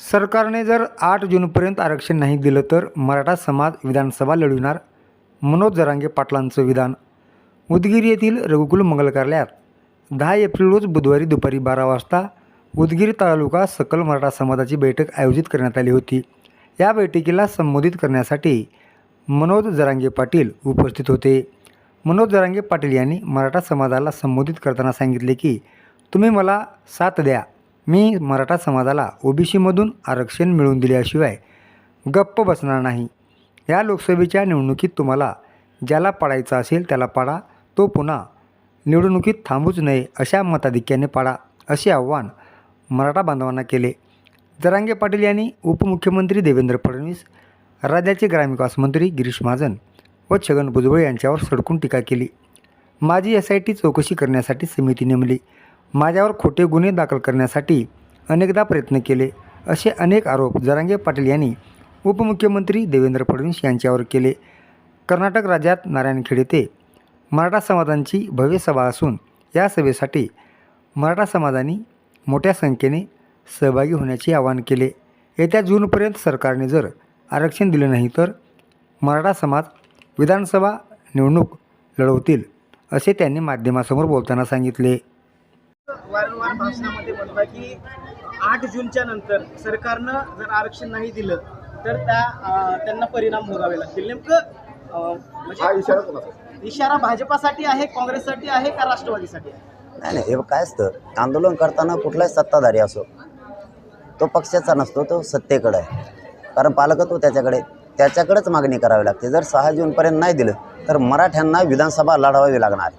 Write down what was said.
सरकारने जर आठ जूनपर्यंत आरक्षण नाही दिलं तर मराठा समाज विधानसभा लढविणार. मनोज जरांगे पाटलांचं विधान. उदगीर येथील रघुकुल मंगल कार्यालयात. दहा एप्रिल रोज बुधवारी दुपारी बारा वाजता उदगीर तालुका सकल मराठा समाजाची बैठक आयोजित करण्यात आली होती. या बैठकीला संबोधित करण्यासाठी मनोज जरांगे पाटील उपस्थित होते. मनोज जरांगे पाटील यांनी मराठा समाजाला संबोधित करताना सांगितले की तुम्ही मला साथ द्या. मी मराठा समाजाला ओबीसीमधून आरक्षण मिळवून दिल्याशिवाय गप्प बसणार नाही. या लोकसभेच्या निवडणुकीत तुम्हाला ज्याला पाडायचा असेल त्याला पाडा. तो पुन्हा निवडणुकीत थांबूच नये अशा मताधिक्याने पाडा असे आव्हान मराठा बांधवांना केले. जरांगे पाटील यांनी उपमुख्यमंत्री देवेंद्र फडणवीस राज्याचे ग्रामविकास मंत्री गिरीश महाजन व छगन भुजबळ यांच्यावर सडकून टीका केली. माझी एस आय टी चौकशी करण्यासाठी समिती नेमली. माझ्यावर खोटे गुन्हे दाखल करण्यासाठी अनेकदा प्रयत्न केले असे अनेक आरोप जरांगे पाटील यांनी उपमुख्यमंत्री देवेंद्र फडणवीस यांच्यावर केले. कर्नाटक राज्यात नारायणखेड येथे मराठा समाजांची भव्य सभा असून या सभेसाठी मराठा समाजाने मोठ्या संख्येने सहभागी होण्याचे आवाहन केले. येत्या जूनपर्यंत सरकारने जर आरक्षण दिले नाही तर मराठा समाज विधानसभा निवडणूक लढवतील असे त्यांनी माध्यमासमोर बोलताना सांगितले. वारंवार भाषणामध्ये म्हणता की आठ जूनच्या नंतर सरकारनं जर आरक्षण नाही दिलं तर त्या त्यांना परिणाम भोगावे लागतील. नेमकं म्हणजे इशारा भाजपासाठी आहे काँग्रेससाठी आहे का राष्ट्रवादीसाठी आहे? नाही नाही हे काय असतं आंदोलन करताना कुठलाही सत्ताधारी असो तो पक्षाचा नसतो तो सत्तेकडे आहे. कारण पालकत्व त्याच्याकडे त्याच्याकडेच मागणी करावी लागते. जर सहा जूनपर्यंत नाही दिलं तर मराठ्यांना विधानसभा लढवावी लागणार